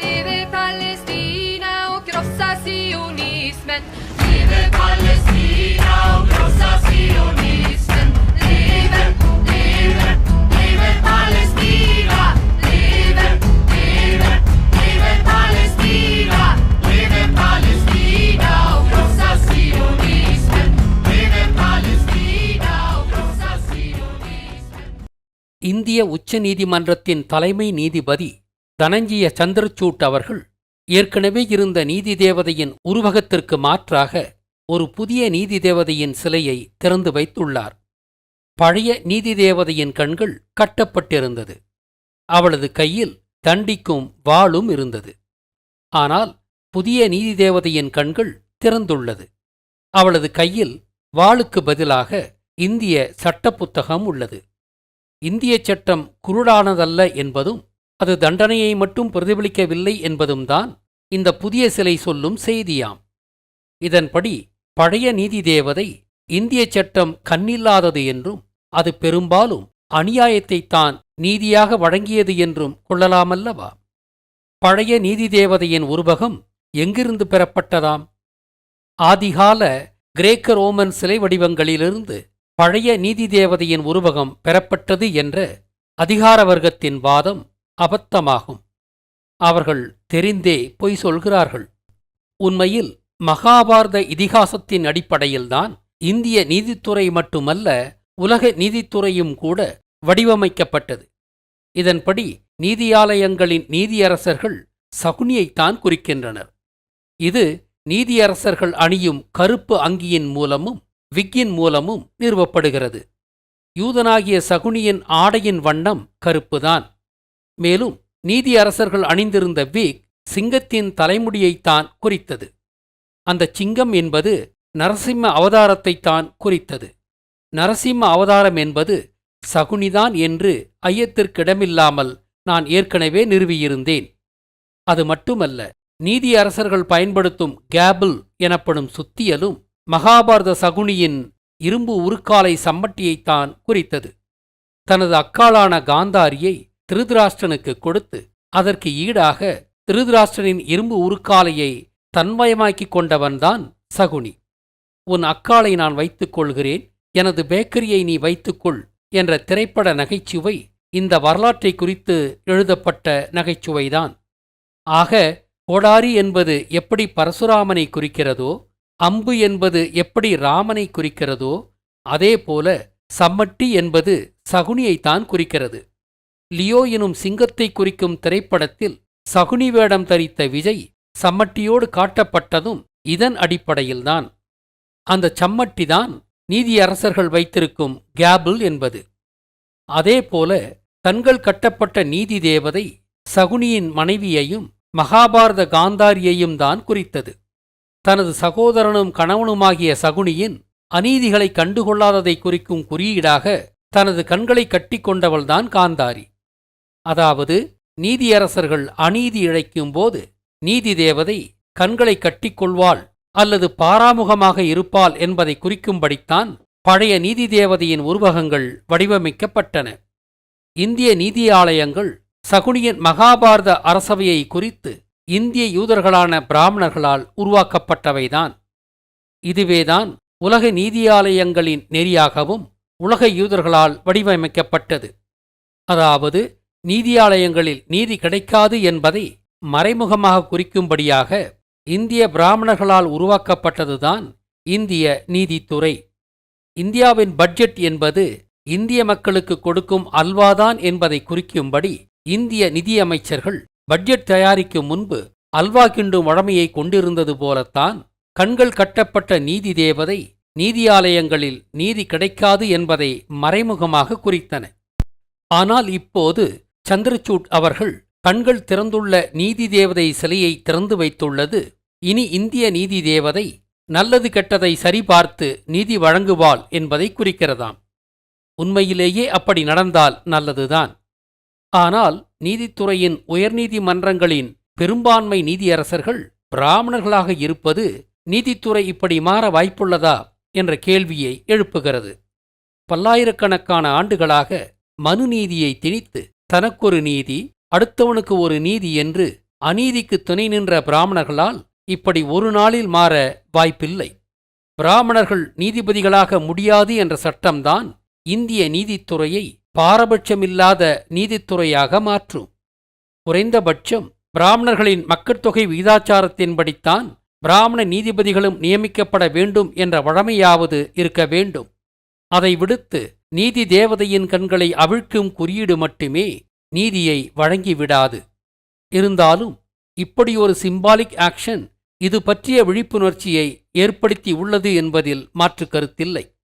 Lever Palestina och krossa sionismen. Lever Palestina och krossa sionismen. Lever, lever, lever Palestina. Lever, lever, lever Palestina. Lever Palestina och krossa sionismen. Lever Palestina och krossa sionismen. இந்திய உச்ச நீதிமன்றத்தின் தலைமை நீதிபதி தனஞ்சிய சந்திரசூட் அவர்கள் ஏற்கனவே இருந்த நீதி தேவதையின் உருவகத்திற்கு மாற்றாக ஒரு புதிய நீதி தேவதையின் சிலையை திறந்து வைத்துள்ளார். பழைய நீதி தேவதையின் கண்கள் கட்டப்பட்டிருந்தது. அவளது கையில் தண்டிக்கும் வாளும் இருந்தது. ஆனால் புதிய நீதி தேவதையின் கண்கள் திறந்துள்ளது. அவளது கையில் வாளுக்கு பதிலாக இந்திய சட்ட புத்தகம் உள்ளது. இந்திய சட்டம் குருடானதல்ல என்பதும் அது தண்டனையை மட்டும் பிரதிபலிக்கவில்லை என்பதும் தான் இந்த புதிய சிலை சொல்லும் செய்தியாம். இதன்படி பழைய நீதி தேவதை இந்திய சட்டம் கண்ணில்லாதது என்றும் அது பெரும்பாலும் அநியாயத்தைத்தான் நீதியாக வழங்கியது என்றும் கொள்ளலாமல்லவா? பழைய நீதி தேவதையின் உருவகம் எங்கிருந்து பெறப்பட்டதாம்? ஆதிகால கிரேக்க ரோமன் சிலை வடிவங்களிலிருந்து பழைய நீதி தேவதையின் உருவகம் பெறப்பட்டது என்ற அதிகார வர்க்கத்தின் வாதம் அபத்தமாகும். அவர்கள் தெரிந்தே பொய் சொல்கிறார்கள். உண்மையில் மகாபாரத இதிகாசத்தின் அடிப்படையில்தான் இந்திய நீதித்துறை மட்டுமல்ல உலக நீதித்துறையும் கூட வடிவமைக்கப்பட்டது. இதன்படி நீதியாலயங்களின் நீதியரசர்கள் சகுனியைத்தான் குறிக்கின்றனர். இது நீதியரசர்கள் அணியும் கருப்பு அங்கியின் மூலமும் விக்கின் மூலமும் நிறுவப்படுகிறது. யூதனாகிய சகுனியின் ஆடையின் வண்ணம் கருப்புதான். மேலும் நீதியரசர்கள் அணிந்திருந்த வீக் சிங்கத்தின் தலைமுடியைத்தான் குறித்தது. அந்த சிங்கம் என்பது நரசிம்ம அவதாரத்தைத்தான் குறித்தது. நரசிம்ம அவதாரம் என்பது சகுனிதான் என்று ஐயத்திற்கிடமில்லாமல் நான் ஏற்கனவே நிறுவியிருந்தேன். அது மட்டுமல்ல நீதி அரசர்கள் பயன்படுத்தும் கேபிள் எனப்படும் சுத்தியலும் மகாபாரத சகுனியின் இரும்பு உருக்காலை சம்மட்டியைத்தான் குறித்தது. தனது அக்காளான காந்தாரியை திருதராஷ்டிரனுக்கு கொடுத்து அதற்கு ஈடாக திருதராஷ்டிரனின் இரும்பு உருக்காலையை தன்மயமாக்கிக் கொண்டவன்தான் சகுனி. உன் அக்காளை நான் வைத்துக் கொள்கிறேன் எனது பேக்கரியை நீ வைத்துக்கொள் என்ற திரைப்பட நகைச்சுவை இந்த வரலாற்றை குறித்து எழுதப்பட்ட நகைச்சுவைதான். ஆக கோடாரி என்பது எப்படி பரசுராமனை குறிக்கிறதோ அம்பு என்பது எப்படி ராமனை குறிக்கிறதோ அதேபோல சம்மட்டி என்பது சகுனியைத்தான் குறிக்கிறது. லியோ எனும் சிங்கத்தை குறிக்கும் திரைப்படத்தில் சகுனி வேடம் தரித்த விஜய் சம்மட்டியோடு காட்டப்பட்டதும் இதன் அடிப்படையில்தான். அந்த சம்மட்டிதான் நீதியரசர்கள் வைத்திருக்கும் கேபிள் என்பது. அதேபோல கண்கள் கட்டப்பட்ட நீதி தேவதை சகுனியின் மனைவியையும் மகாபாரத காந்தாரியையும் தான் குறித்தது. தனது சகோதரனும் கணவனுமாகிய சகுனியின் அநீதிகளை கண்டுகொள்ளாததை குறிக்கும் குறியீடாக தனது கண்களை கட்டிக்கொண்டவள்தான் காந்தாரி. அதாவது நீதியரசர்கள் அநீதி இழைக்கும்போது நீதி தேவதை கண்களை கட்டிக்கொள்வாள் அல்லது பாராமுகமாக இருப்பாள் என்பதை குறிக்கும்படித்தான் பழைய நீதி தேவதையின் உருவகங்கள் வடிவமைக்கப்பட்டன. இந்திய நீதியாலயங்கள் சகுனியின் மகாபாரத அரசவையை குறித்து இந்திய யூதர்களான பிராமணர்களால் உருவாக்கப்பட்டவைதான். இதுவேதான் உலக நீதியாலயங்களின் நெறியாகவும் உலக யூதர்களால் வடிவமைக்கப்பட்டது. அதாவது நீதியாலயங்களில் நீதி கிடைக்காது என்பதை மறைமுகமாக குறிக்கும்படியாக இந்திய பிராமணர்களால் உருவாக்கப்பட்டதுதான் இந்திய நீதித்துறை. இந்தியாவின் பட்ஜெட் என்பது இந்திய மக்களுக்கு கொடுக்கும் அல்வாதான் என்பதை குறிக்கும்படி இந்திய நிதியமைச்சர்கள் பட்ஜெட் தயாரிக்கும் முன்பு அல்வா கிண்டும் வழமையை கொண்டிருந்தது போலத்தான் கண்கள் கட்டப்பட்ட நீதி தேவதை நீதியாலயங்களில் நீதி கிடைக்காது என்பதை மறைமுகமாக குறித்தன. ஆனால் இப்போது சந்திரசூட் அவர்கள் கண்கள் திறந்துள்ள நீதி தேவதை சிலையை திறந்து வைத்துள்ளது. இனி இந்திய நீதி தேவதை நல்லது கெட்டதை சரிபார்த்து நீதி வழங்குவாள் என்பதை குறிக்கிறதாம். உண்மையிலேயே அப்படி நடந்தால் நல்லதுதான். ஆனால் நீதித்துறையின் உயர்நீதிமன்றங்களின் பெரும்பான்மை நீதியரசர்கள் பிராமணர்களாக இருப்பது நீதித்துறை இப்படி மாற வாய்ப்புள்ளதா என்ற கேள்வியை எழுப்புகிறது. பல்லாயிரக்கணக்கான ஆண்டுகளாக மனு நீதியை திணித்து தனக்கொரு நீதி அடுத்தவனுக்கு ஒரு நீதி என்று அநீதிக்கு துணை நின்ற பிராமணர்களால் இப்படி ஒரு நாளில் மாற வாய்ப்பில்லை. பிராமணர்கள் நீதிபதிகளாக முடியாது என்ற சட்டம்தான் இந்திய நீதித்துறையை பாரபட்சமில்லாத நீதித்துறையாக மாற்றும். குறைந்தபட்சம் பிராமணர்களின் மக்கட்தொகை விகிதாச்சாரத்தின்படித்தான் பிராமண நீதிபதிகளும் நியமிக்கப்பட வேண்டும் என்ற வழமையாவது இருக்க வேண்டும். அதை விடுத்து நீதி தேவதையின் கண்களை அவிழ்க்கும் குறியீடு மட்டுமே நீதியை வழங்கிவிடாது. இருந்தாலும் இப்படி ஒரு சிம்பாலிக் ஆக்ஷன் இது பற்றிய விழிப்புணர்ச்சியை ஏற்படுத்தி உள்ளது என்பதில் மாற்று கருத்தில்லை.